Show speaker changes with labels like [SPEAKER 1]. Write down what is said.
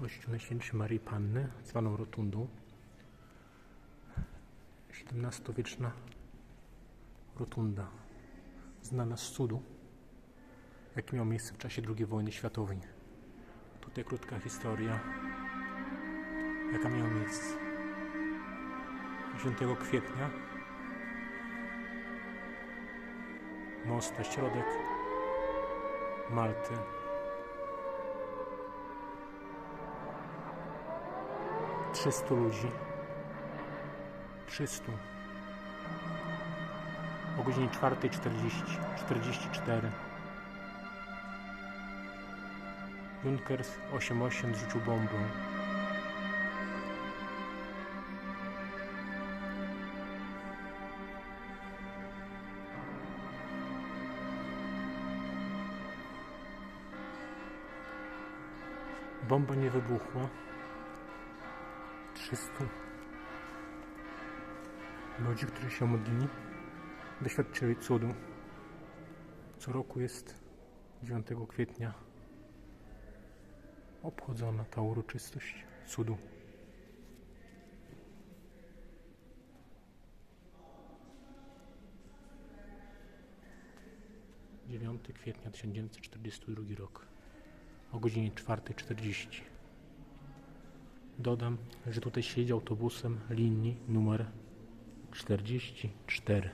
[SPEAKER 1] Kościół Najświętszej Marii Panny, zwaną Rotundą. XVII-wieczna rotunda, znana z cudu, jaki miał miejsce w czasie II wojny światowej. Tutaj krótka historia, jaka miała miejsce. 10 kwietnia most na środek Malty. Trzystu ludzi. Trzystu. O godzinie 4.40, 44. Junkers 88 zrzucił bombę. Bomba nie wybuchła. 300 ludzi, którzy się modlili, doświadczyli cudu. Co roku jest 9 kwietnia obchodzona ta uroczystość cudu. Dziewiąty kwietnia 1942 rok o godzinie 4.40. Dodam, że tutaj siedzi autobusem linii numer 44.